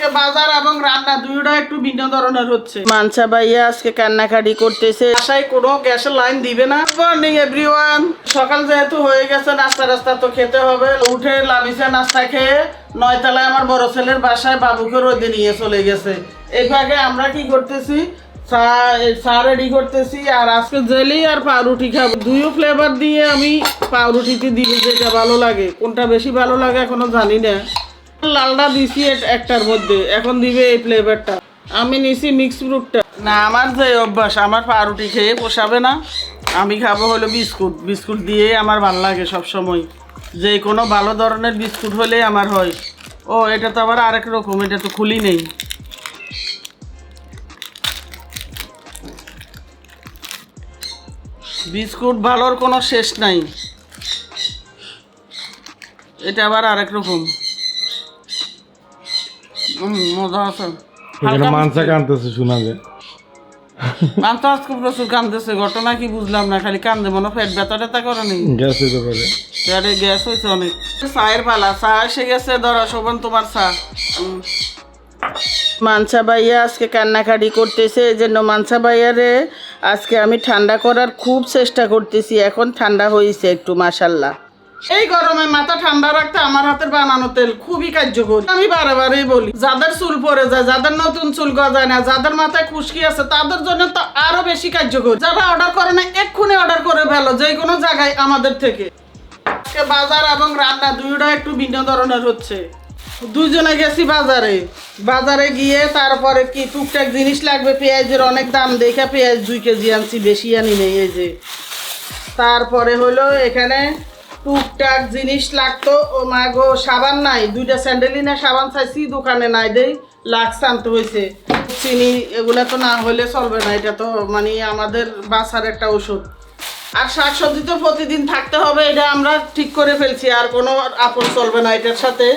আজকে বাজার এবং রান্না দুইটা একটু ভিন্ন ধরনের হচ্ছে। মানসা ভাইয়া আজকে কান্নাকাটি করতেছে। বাসায় কোনো গ্যাসের লাইন দিবে না। মর্নিং এভরিওয়ান সকাল যেহেতু হয়ে গেছে, নাস্তা রাস্তা তো খেতে হবে। উঠে লাভিসে নাস্তা খেয়ে নয়তলায় আমার বড় ছেলের বাসায় বাবুকে রোদে নিয়ে চলে গেছে। এই আমরা কি করতেছি? চা রেডি করতেছি। আর আজকে জেলি আর পাউরুটি খাব। দুইও ফ্লেভার দিয়ে আমি পাউরুটিতে দিব, যেটা ভালো লাগে। কোনটা বেশি ভালো লাগে এখনও জানি না। লালটা দিছি একটার মধ্যে। এখন দিবে এই ফ্লেভারটা আমি নিছি মিক্স ফ্রুটটা না, আমার যে অভ্যাস, আমার পাউরুটি খেয়ে পোষাবে না। আমি খাব হলো বিস্কুট। বিস্কুট দিয়ে আমার ভালো লাগে সব সময় যে কোনো ভালো ধরনের বিস্কুট হলে আমার হয়। ও, এটা তো আবার আরেক রকম, এটা তো খুলি নেই। বিস্কুট ভালোর কোনো শেষ নাই। এটা আবার আরেক রকম। মজা আছে। এখানে মানসা কানতেছে শোনা যায়। মাংস আজকে প্রচুর কান্দতেছে ঘটনা কি বুঝলাম না খালি কান্দে মনে পেট ব্যথা ট্যাথা করে নেই গ্যাস হইতে পারে। পেটে গ্যাস হয়েছে অনেক। চায়ের পালা চা এসে গেছে ধরো শোভন তোমার চা। মানসা ভাইয়া আজকে কান্নাকাটি করতেছে এই জন্য মানসা ভাইয়ারে আজকে আমি ঠান্ডা করার খুব চেষ্টা করতেছি এখন ঠান্ডা হয়েছে একটু মাসাল্লাহ এই গরমে মাথা ঠান্ডা রাখতে আমার হাতের বানানো তেল খুবই কার্যকর। আমি বারে বারেই বলি, যাদের চুল পড়ে যায়, যাদের নতুন চুল গজায় না, যাদের মাথায় খুশকি আছে, তাদের জন্য তো আরও বেশি কার্যকর। যারা অর্ডার করে না, এক্ষুনি অর্ডার করে ফেলো, যে কোনো জায়গায় আমাদের থেকে। বাজার এবং রান্না দুইটা একটু ভিন্ন ধরনের হচ্ছে। দুজনে গেছি বাজারে। বাজারে গিয়ে তারপরে কি টুকটাক জিনিস লাগবে, পেঁয়াজের অনেক দাম, দেখে পেঁয়াজ দুই কেজি আনছি, বেশি আনি নেই এই যে। তারপরে হলো এখানে টুকটাক জিনিস লাগতো। ও মা গো, সাবান নাই। দুইটা স্যান্ডেলই না সাবান চাইছি, দোকানে নাই দেই। লাক্স আনতে হয়েছে চিনি, এগুলো তো না হলে চলবে না। এটা তো মানে আমাদের বাসার একটা ওষুধ আর শাকসবজি তো প্রতিদিন থাকতে হবে, এটা আমরা ঠিক করে ফেলছি। আর কোনো আপদ চলবে না এটার সাথে।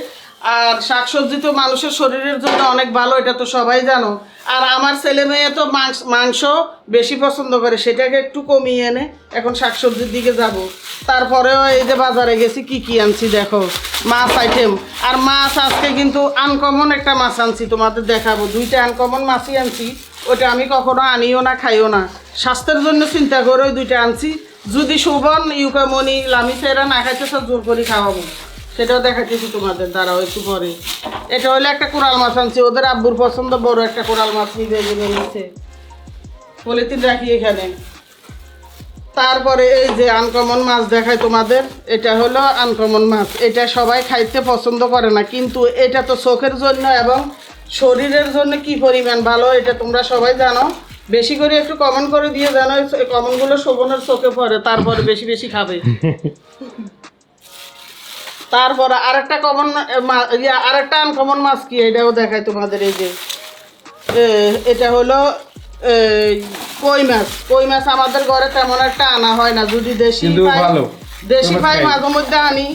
আর শাকসবজি তো মানুষের শরীরের জন্য অনেক ভালো, এটা তো সবাই জানো। আর আমার ছেলে মেয়ে তো মাংস- মাংস বেশি পছন্দ করে, সেটাকে একটু কমিয়ে এনে এখন শাকসবজির দিকে যাব। তারপরেও এই যে বাজারে গেছি, কি কি আনছি দেখো, মাছ আইটেম আর মাছ আজকে কিন্তু আনকমন একটা মাছ আনছি, তোমাদের দেখাবো। দুইটা আনকমন মাছই আনছি, ওটা আমি কখনো আনিও না, খাইও না। স্বাস্থ্যের জন্য চিন্তা করে ওই দুইটা আনছি। যদি শোভন ইউকামনি লামিসেরা না খাইতেছে, জোর করে খাওয়াবো। সেটাও দেখাচ্ছি তোমাদের, দাঁড়াও একটু পরে। এটা হলো একটা কোরাল মাছ আনছি, ওদের আব্বুর পছন্দ বড় একটা কোরাল মাছ নিবে জেনে নিচ্ছে পলিথিন রাখি এখানে। তারপরে এই যে আনকমন মাছ দেখায় তোমাদের, এটা হলো আনকমন মাছ। এটা সবাই খাইতে পছন্দ করে না, কিন্তু এটা তো চোখের জন্য এবং শরীরের জন্য কি পরিমাণ ভালো, এটা তোমরা সবাই জানো। বেশি করে একটু কমেন্ট করে দিয়ে জানো, এই কমেন্টগুলো শোভনের চোখে পড়ে, তারপরে বেশি বেশি খাবে। তারপরে আরেকটা কমন ইয়া আরেকটা আনকমন মাছ কি? এটাও দেখায় তোমাদের এই যে। এটা হলো কই মাছ? কই মাছ আমাদের ঘরে তেমন একটা আনা হয় না। যদি দেশি দেশি পাই মাঝে মধ্যে আনি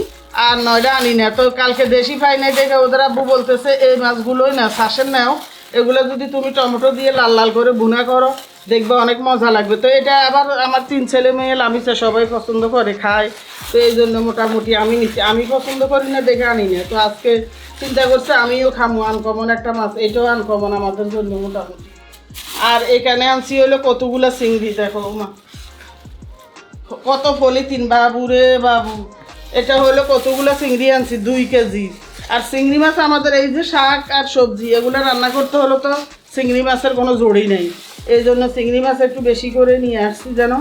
আর নয়টা আনি না। তো কালকে দেশি পাই নাই দেখে ওদের আব্বু বলতেছে এই মাছগুলোই না শ্বাসের নাও। এগুলো যদি তুমি টমেটো দিয়ে লাল লাল করে ভুনা করো, দেখবে অনেক মজা লাগবে। তো এটা আবার আমার তিন ছেলে মেয়ে লামিছে সবাই পছন্দ করে, খায়। তো এই জন্য মোটামুটি আমি নিচ্ছি আমি পছন্দ করি না, দেখে আনি না। তো আজকে চিন্তা করছে আমিও খামো। আনকমন একটা মাছ, এটাও আনকমন আমাদের জন্য মোটামুটি। আর এখানে আনছি হলো কতগুলো চিংড়ি, দেখো মা। কত পলিথিন বাবু রে বাবু এটা হলো কতগুলো চিংড়ি আনছি? দুই কেজি। আর চিংড়ি মাছ আমাদের এই যে শাক আর সবজি, এগুলো রান্না করতে হলো তো চিংড়ি মাছের কোনো জড়ি নেই। এই জন্য চিংড়ি মাছ একটু বেশি করে নিয়ে আসছি যেন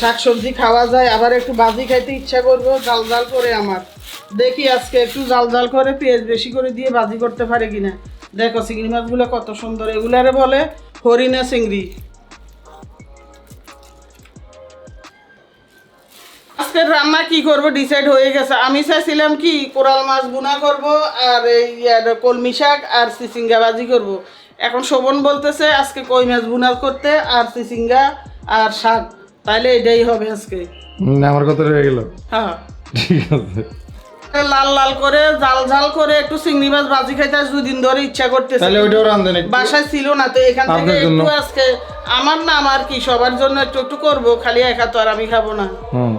শাক সবজি খাওয়া যায়। আবার একটু বাজি খাইতে ইচ্ছা করব, জাল জাল করে আমার। দেখি আজকে একটু জাল জাল করে পেঁয়াজ বেশি করে দিয়ে বাজি করতে পারে কিনা। দেখো চিংড়ি মাছগুলো কত সুন্দর। এগুলারে বলে হরিণা চিংড়ি। আজকের রান্না কি করব? ডিসাইড হয়ে গেছে। আমি চাইছিলাম কি কোরাল মাছ বুনা করব আর এই কলমি শাক আর চিচিঙ্গা ভাজি করব। এখন শোভন বলতেছে আজকে কই মাছ বুনা করতে আর চিচিঙ্গা আর শাক। তাইলে এটাই হবে আজকে। আমার কথা রয়ে গেল। হ্যাঁ। ঠিক আছে। লাল লাল করে জাল ঝাল করে একটু চিংড়ি মাছ ভাজি খাইতে আজ দুদিন ধরে ইচ্ছা করতেছে। তাহলে ওইটাও রান্ধেন বাসায় ছিল না তো এখান থেকে একটু আজকে আমার না আমার কি সবার জন্য একটু একটু করব খালি একা তো আর আমি খাব না। হুম।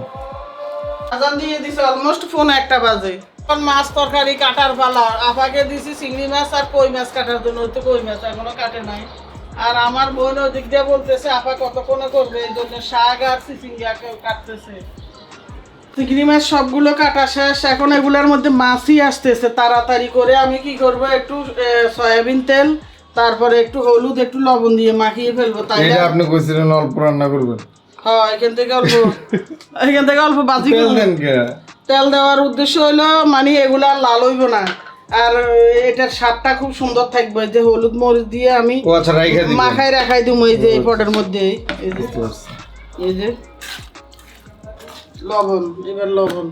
আজান দিয়ে দিছে অলমোস্ট ফোন একটা বাজে। এখন মাছ তরকারি কাটার পালা। আপাকে দিছি চিংড়ি মাছ আর কই মাছ কাটার জন্য তো কই মাছ, এখনও কাটে নাই। আর আমার বোন দিয়ে বলতেছে, আপা কতক্ষণে করবে? এই জন্য শাক আর কাটতেছে। চিংড়ি মাছ সবগুলো কাটা শেষ, এখন এগুলোর মধ্যে মাছই আসতেছে, তাড়াতাড়ি করে। আমি কি করব, একটু সয়াবিন তেল, তারপরে একটু হলুদ, একটু লবণ দিয়ে মাখিয়ে ফেলব তাই আপনি কইছিলেন, অল্প রান্না করবেন। হ্যাঁ এখান থেকে অল্প এখান থেকে অল্প বাজি তেল দেওয়ার উদ্দেশ্য হলো মানে এগুলো লাল হইব না। আর এটার স্বাদটা খুব সুন্দর থাকবে যে হলুদ মরিচ দিয়ে আমি আচ্ছা মাখায় রাখাই দিব এই যে এই পটের মধ্যে। এই যে লবণ এবার লবণ।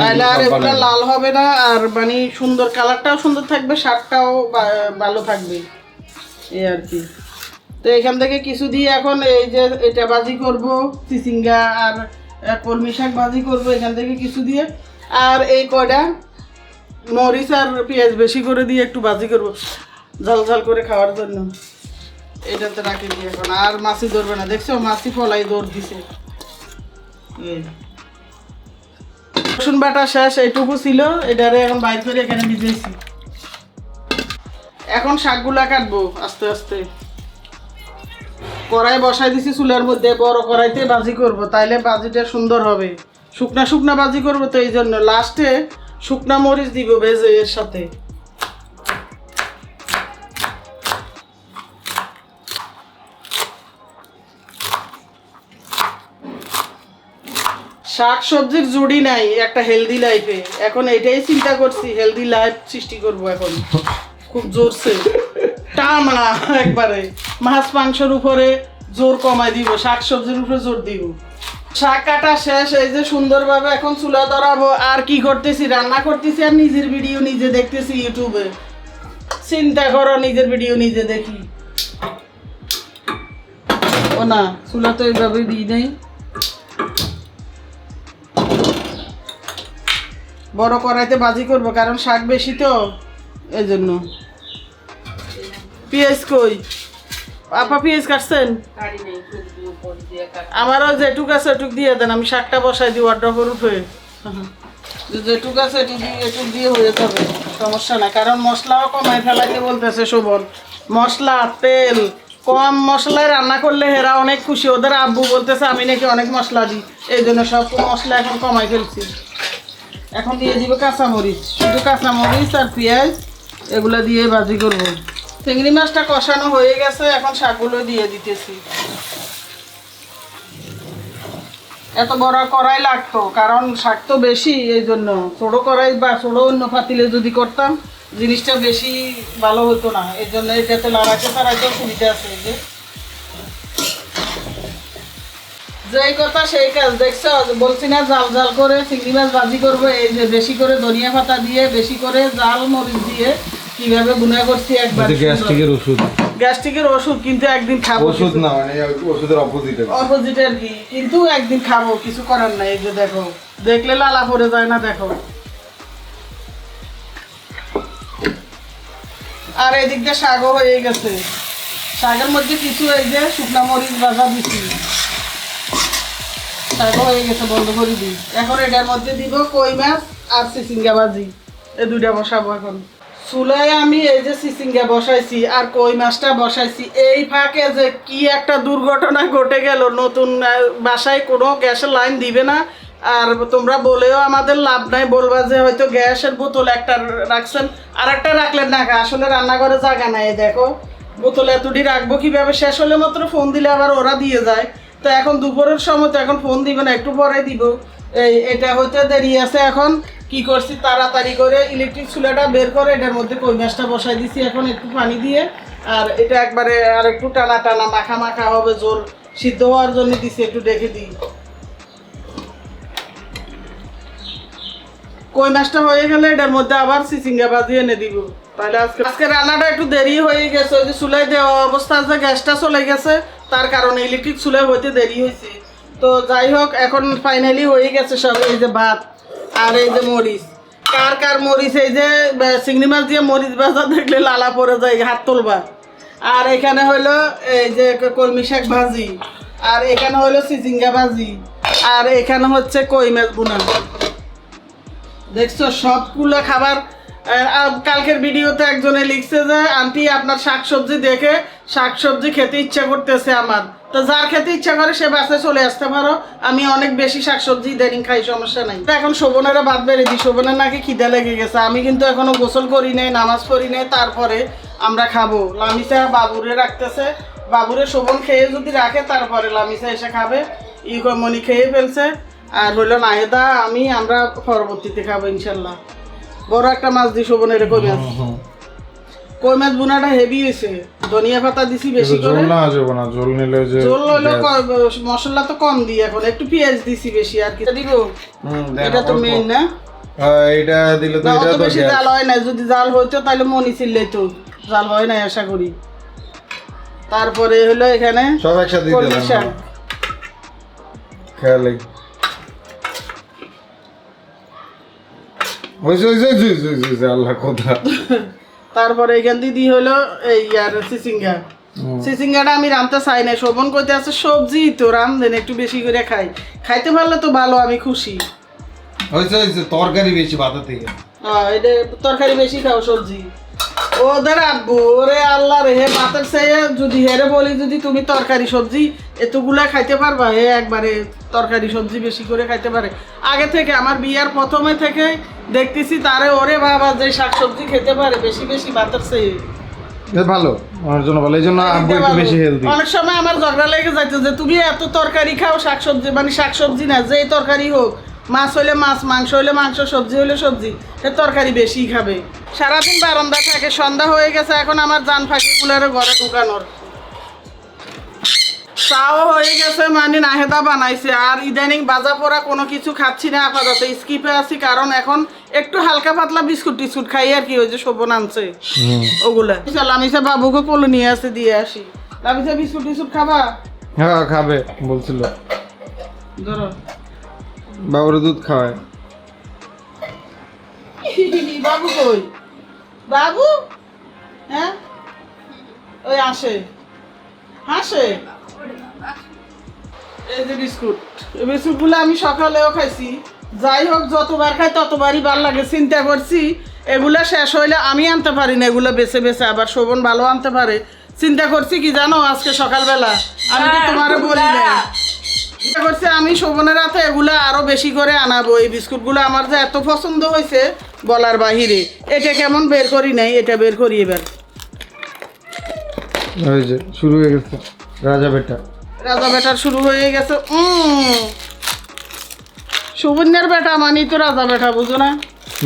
তাহলে আর সব লাল হবে না আর মানে সুন্দর কালারটাও সুন্দর থাকবে স্বাদটাও ভালো থাকবে। এই আর কি। তো এখান থেকে কিছু দিয়ে এখন এই যে এটা বাজি করব চিচিঙ্গা আর কলমি শাক ভাজি করব এখান থেকে কিছু দিয়ে। আর এই কয়টা? মরিচ আর পেঁয়াজ বেশি করে দিয়ে একটু ভাজি করব, ঝাল ঝাল করে খাওয়ার জন্য। এটাতে রাখি দিয়ে এখন, আর মাছি ধরবে না, দেখছ? মাছি ফলাই দৌড় দিছে। রসুন বাটা শেষ, এইটুকু ছিল, এটারে এখন বাইর করে এখানে ভিজেছি এখন শাকগুলা কাটবো, আস্তে আস্তে। কড়াই বসাই দিছি, চুলার মধ্যে বড় কড়াইতে বাজি করব। তাইলে বাজিটা সুন্দর হবে। শুকনা শুকনা বাজি করব তো এই জন্য। লাস্টে শুকনা মরিচ দিব ভেজে এর সাথে। শাক সবজির জুড়ি নাই, একটা হেলদি লাইফে এখন এটাই চিন্তা করছি হেলদি লাইফ সৃষ্টি করব এখন। খুব জোরছে টানা একবারে। মাছ মাংসের উপরে জোর কমাই দিব, শাক সবজির উপরে জোর দিব। শাক কাটা শেষ, এই যে সুন্দরভাবে এখন চুলা ধরাবো, আর কি করতেছি? রান্না করতেছি আর নিজের ভিডিও নিজে দেখতেছি ইউটিউবে। চিন্তা করো, নিজের ভিডিও নিজে দেখি। ও না, চুলা তো এইভাবে দিই নেই। বড় কড়াইতে বাজি করব, কারণ শাক বেশি তো, এই জন্য। পেঁয়াজ কই? আপা পেঁয়াজ কাটছেন? আমারও যেটুক আছে এটুক দিয়ে দেন আমি শাকটা বসাই দিই ওয়ার্ড্রপের উপরে। যেটুক আছে এটুক দিয়ে এটুক দিয়ে হয়ে যাবে সমস্যা নাই কারণ মশলাও কমাই ফেলাইতে বলতেছে শোভন মশলা তেল কম মশলায় রান্না করলে হেরা অনেক খুশি। ওদের আব্বু বলতেছে আমি নাকি অনেক মশলা দিই এই জন্য সব মশলা এখন কমাই ফেলছি। এখন দিয়ে দিব কাঁচামরিচ শুধু কাঁচামরিচ আর পেঁয়াজ এগুলো দিয়ে ভাজি করব। চিংড়ি মাছটা কষানো হয়ে গেছে, এখন শাকগুলো দিয়ে দিতেছি। এত বড় কড়াই লাগতো, কারণ শাক তো বেশি, এই জন্য। ছোটো কড়াই বা ছোটো অন্য পাতিলে যদি করতাম, জিনিসটা বেশি ভালো হতো না। এই জন্য এটাতে লড়াইতে তাড়াইতেও সুবিধা আছে যে। যেই কথা সেই কাজ, দেখছ? বলছি না, জাল জাল করে চিংড়ি মাছ ভাজি করব, এই যে বেশি করে ধনিয়া পাতা দিয়ে, বেশি করে জাল, মরিচ দিয়ে কীভাবে গুনা করছি একবার গ্যাস্ট্রিকের ওষুধ। গ্যাস্ট্রিকের ওষুধ কিন্তু একদিন খাব ওষুধ না মানে ওষুধের অপোজিট অপোজিট আর কি? কিন্তু একদিন খাব কিছু করার নাই এই যে দেখো। দেখলে লালা পড়ে যায় না দেখো। আর এদিক দিয়ে শাকও হয়ে গেছে। শাকের মধ্যে কিছু এই যে শুকনা মরিচ ভাজা দিছি। শাকও হয়ে গেছে বন্ধ করে দিই। এখন এটার মধ্যে দিব কই মাছ আর চিচিঙ্গা ভাজি। এই দুইটা বসাবো এখন। চুলায় আমি এই যে চিচিঙ্গা বসাইছি আর কই মাছটা বসাইছি, এই ফাঁকে যে কি একটা দুর্ঘটনা ঘটে গেল, নতুন বাসায় কোনো গ্যাসের লাইন দিবে না। আর তোমরা বলেও আমাদের লাভ নাই, বলবা যে হয়তো গ্যাসের বোতল একটা রাখছেন আর একটা রাখলেন না, আসলে রান্নাঘরে জায়গা নাই দেখো। বোতল এতটি রাখব কীভাবে? শেষ হলে মাত্র ফোন দিলে আবার ওরা দিয়ে যায়। তো এখন দুপুরের সময় তো এখন ফোন দিবে না, একটু পরে দিব। এই, এটা হইতে দেরি আছে এখন। কি করছি তাড়াতাড়ি করে ইলেকট্রিক চুলাটা বের করে, এটার মধ্যে কই মাছটা বসাই দিছি এখন একটু পানি দিয়ে। আর এটা একবারে আর একটু টানা টানা মাখা মাখা হবে, জোর সিদ্ধ হওয়ার জন্য দিছি, একটু দেখে দিই। কই মাছটা হয়ে গেলে এটার মধ্যে আবার চিচিঙ্গা বাজি এনে দিব। তাহলে আজকে আজকে রান্নাটা একটু দেরি হয়ে গেছে, ওই যে চুলাই দেওয়া অবস্থা আছে গ্যাসটা চলে গেছে, তার কারণে ইলেকট্রিক চুলাই হইতে দেরি হয়েছে তো যাই হোক, এখন ফাইনালি হয়ে গেছে সব, এই যে ভাত। আর এই যে মরিচ। কার কার মরিচ, এই যে চিংড়ি মাছ দিয়ে মরিচ ভাজা দেখলে লালা পড়ে যায়, হাত তুলবা। আর এখানে হলো, এই যে কলমি শাক ভাজি। আর এখানে হলো চিচিঙ্গা ভাজি। আর এখানে হচ্ছে কই মাছ বুনা। দেখছ, সবগুলো খাবার কালকের ভিডিওতে একজনে লিখছে যে, আন্টি, আপনার শাকসবজি দেখে শাকসবজি খেতে ইচ্ছা করতেছে আমার। তো যার খেতে ইচ্ছা করে, সে বাসে চলে আসতে পারো। আমি অনেক বেশি শাকসবজি ইদানিং খাই, সমস্যা নাই। তো এখন শোভনেরা বাদ বেড়ে দিই। শোভনের নাকি খিদে লেগে গেছে। আমি কিন্তু এখনও গোসল করি নাই, নামাজ পড়ি নাই, তারপরে আমরা খাব। লামিসা বাবুরে রাখতেছে। বাবুরে শোভন খেয়ে যদি রাখে, তারপরে লামিসা এসে খাবে। ইকমনি খেয়ে ফেলছে। আর হইল নাহেদা আমি, আমরা পরবর্তীতে খাব, ইনশাল্লাহ। বড় একটা মাছ দিই শোভনের, কই মাছ? কই মাছ বুনাটা হেভি হয়েছে। ধনিয়া পাতা দিছি বেশি করে। ঝোল না যাব না ঝোল নিলে যে ঝোল হইল ক- মশলা তো কম দিই এখন একটু পেঁয়াজ দিছি বেশি আর কি। দিব? হুম, এটা তো মেইন না? হ্যাঁ, এইটা দিলে তো এটা তো বেশি জাল হয় না যদি জাল হইতো তাহলে মনি ছিল তো। জাল হয় না আশা করি। তারপরে হলো এখানে সব একসাথে দিতে শাক। খেয়ালে। হয়েছে, হয়েছে, হয়েছে, হয়েছে, আল্লাহ কথা তারপরে এখান দিদি হলো এই আর সিসিঙ্গা। সিসিঙ্গাটা আমি রামতে চাই না শোভন করতে আছে সবজি তো রামদেন একটু বেশি করে খাই। খাইতে পারলে তো ভালো আমি খুশি। হয়েছে হয়েছে তরকারি বেশি ভাতের থেকে হ্যাঁ, এটা তরকারি বেশি খাও সবজি। ওদের আব্বু ওরে আল্লাহ রে হে ভাতের চেয়ে যদি হেরে বলি যদি তুমি তরকারি সবজি এতগুলা খাইতে পারবা হে একবারে তরকারি সবজি বেশি করে খাইতে পারে। আগে থেকে আমার বিয়ার প্রথমে থেকে দেখতেছি তারে ওরে বাবা যে শাকসবজি খেতে পারে বেশি বেশি ভাতের এ ভালো আমার জন্য ভালো এই জন্য আব্বু একটু বেশি হেলদি অনেক সময় আমার ঝগড়া লেগে যাইতো যে তুমি এত তরকারি খাও শাকসবজি মানে শাকসবজি না যেই তরকারি হোক মাছ হইলে মাছ মাংস হইলে মাংস সবজি হইলে সবজি। সে তরকারি বেশি খাবে। সারাদিন বারান্দা থাকে সন্ধ্যা হয়ে গেছে এখন আমার জান ফাঁকিগুলোর ঘরে ঢুকানোর। চাও হয়ে গেছে মানে নাহেদা বানাইছে। আর ইদানিং বাজা পোড়া কোনো কিছু খাচ্ছি না আপাতত। স্কিপে আছি কারণ এখন একটু হালকা পাতলা বিস্কুট টিস্কুট খাই আর কি ওই যে শোভন আনছে। ওগুলা। লামিসা বাবুকে কোলে নিয়ে আসতে দিয়ে আসি। লামিসা বিস্কুট টিস্কুট খাবা? হ্যাঁ খাবে বলছিল। ধরো। বাবুর দুধ খাওয়ায়। বাবু কই? বাবু? হ্যাঁ? ওই আসে। হাসে এই যে বিস্কুট। এই বিস্কুটগুলো আমি সকালেও খাইছি। যাই হোক যতবার খাই ততবারই ভালো লাগে চিন্তা করছি এগুলা শেষ হইলে আমি আনতে পারি না এগুলো বেছে বেছে আবার শোভন ভালো আনতে পারে। চিন্তা করছি কি জানো আজকে সকালবেলা? আমি তো তোমার বলি না করছি আমি শোভনের হাতে এগুলো আরও বেশি করে আনাবো। এই বিস্কুটগুলো আমার যে এত পছন্দ হয়েছে বলার বাহিরে এটা কেমন বের করি নাই এটা বের করি এবার। শুরু হয়ে গেছে রাজা বেটা। রাজা বেটার শুরু হয়ে গেছে। সুবর্ণের বেটা মানি তো রাজা বেটা বুঝো না?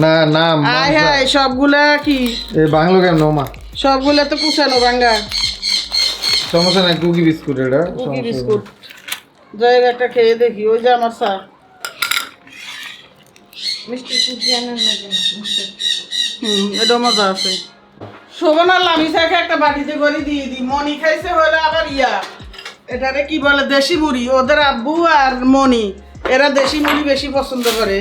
না না আয় হায় সবগুলা কি? এই বাংলো কেমন মা সবগুলা তো কুচানো বাঙ্গা সমস্যা নাই কুকি বিস্কুট এটা কুকি বিস্কুট। জয়ের একটা খেয়ে দেখি ওই যে আমার চা হুম এটা মজা আছে। শোভনা একটা বাটিতে করে দিয়ে দিই মনি খাইছে হলে আবার ইয়া। এটারে কি বলে দেশি মুড়ি ওদের আব্বু আর মনি এরা দেশি মুড়ি বেশি পছন্দ করে।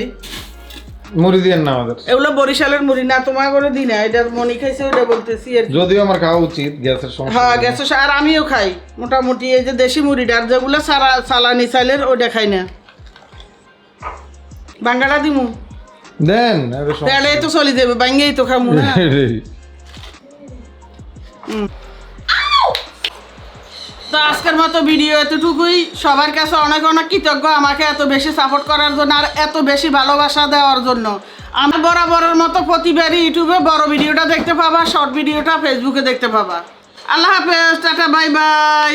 মুড়ি দিয়েন না আমাদের। এগুলো বরিশালের মুড়ি না তোমার করে দিই না এটার মনি খাইছে ওটা বলতেছি আর যদিও আমার খাওয়া উচিত গ্যাসের সমস্যা হ্যাঁ গেছে আর আমিও খাই। মোটামুটি এই যে দেশি মুড়িটা আর যেগুলো সারা সালানি চাইলের ওটা খাই না। বাঙ্গাটা দিমু? দেন এটা তাহলে তো চলে যাবে বাঙ্গেই তো খামু না। নেই। তো আজকের মতো ভিডিও এতটুকুই। সবার কাছে অনেক অনেক কৃতজ্ঞ আমাকে এত বেশি সাপোর্ট করার জন্য আর এত বেশি ভালোবাসা দেওয়ার জন্য। আমি বরাবরের মতো প্রতিবারই ইউটিউবে বড় ভিডিওটা দেখতে পাবা শর্ট ভিডিওটা ফেসবুকে দেখতে পাবা। আল্লাহ হাফেজ, টাটা বাই বাই